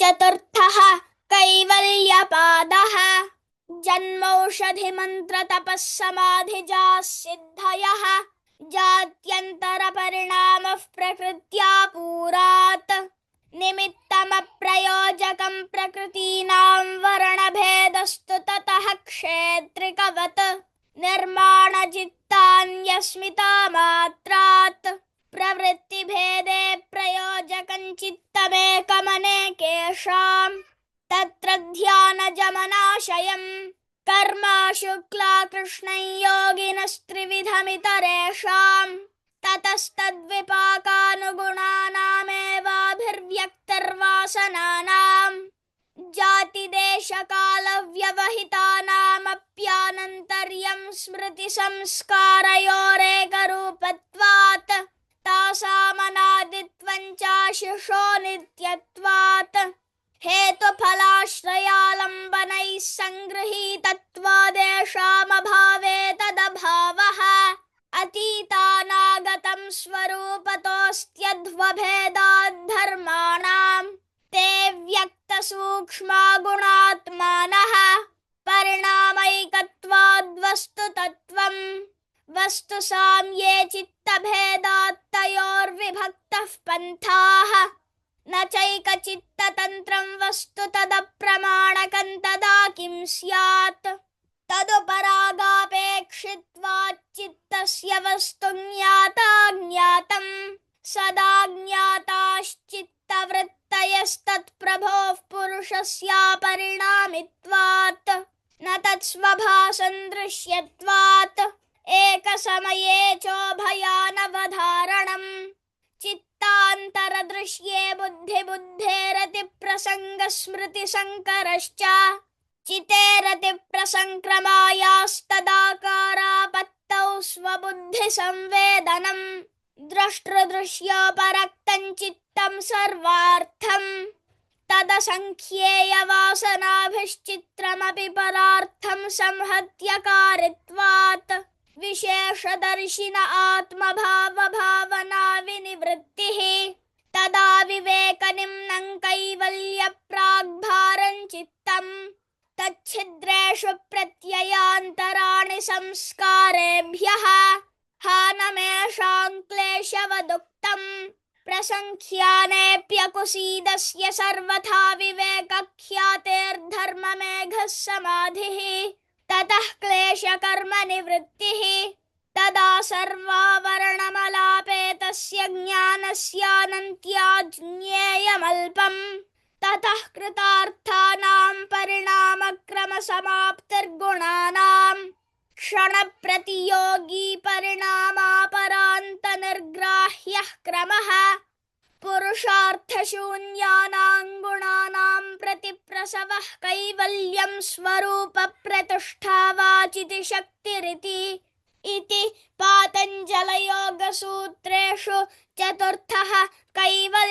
चतुर्थः कैवल्यपादः। जन्मौषधिमन्त्रतपः समाधिजाः सिद्धयः जात्यन्तरपरिणामः प्रकृत्या पूरात् निमित्तमप्रयोजकं प्रकृतीनां वर्णभेदस्तु ततः क्षेत्रिकवत्। निर्माणचित्तान्यस्मितामात्रात् प्रवृत्तिभेदे प्रयोजकं ध्यानजमनाशयम् कर्म शुक्ला कृष्णं योगिनस्त्रिविधमितरेषाम् ततस्तद्विपाकानुगुणानामेवाभिर्व्यक्तिर्वासनानाम्। जातिदेशकालव्यवहितानामप्यानन्तर्यं स्मृतिसंस्कारयोरेकरूपत्वात्। तासामनादित्वं चाशिषो नित्यत्वात् सङ्गृहीतत्वादेषामभावे तदभावः। अतीतानागतं स्वरूपतोऽस्त्यध्वभेदाद्धर्माणाम्। ते व्यक्तसूक्ष्मा गुणात्मानः परिणामैकत्वाद्वस्तु तत्त्वम् वस्तु साम्ये चित्तभेदात्तयोर्विभक्तः पन्थाः। न चैकचित्ततन्त्रं वस्तु तदप्रमाणकं तदा किं स्यात्? तदुपरागापेक्षित्वाच्चित्तस्य वस्तु ज्ञाता ज्ञातम्। सदा ज्ञाताश्चित्तवृत्तयस्तत्प्रभोः पुरुषस्यापरिणामित्वात्। न तत्स्वभासं दृश्यत्वात्। एकसमये चोभयानवधारणम् चित्तान्तरदृश्ये बुद्धिबुद्धेरतिप्रसङ्गस्मृतिसङ्करश्च चितेरतिप्रसङ्क्रमायास्तदाकारापत्तौ स्वबुद्धिसंवेदनम् द्रष्टृदृश्योपरक्तं चित्तं सर्वार्थम् तदसङ्ख्येयवासनाभिश्चित्रमपि परार्थं संहत्यकारित्वात् विशेषदर्शिन आत्मभावभावना विनिवृत्तिः तदा विवेकनिम्नं कैवल्यप्राग्भारं चित्तम्। तच्छिद्रेषु प्रत्ययान्तराणि संस्कारेभ्यः। हानमेषां क्लेशवदुक्तम्। प्रसङ्ख्यानेऽप्यकुसीदस्य सर्वथा विवेकख्यातेर्धर्ममेघः समाधिः ततः क्लेशकर्मनिवृत्तिः तदा सर्वावरणमलापेतस्य ज्ञानस्यानन्त्या ज्ञेयमल्पम् ततः कृतार्थानां परिणामक्रमसमाप्तिर्गुणानाम्। क्षणप्रतियोगी परिणामापरान्तनिर्ग्राह्यः क्रमः। पुरुषार्थशून्यानां गुणानां प्रतिप्रसवः कैवल्यं स्वरूपप्रतिष्ठावाचिति शक्तिरिति इति पातञ्जलयोगसूत्रेषु चतुर्थः कैवल्यपादः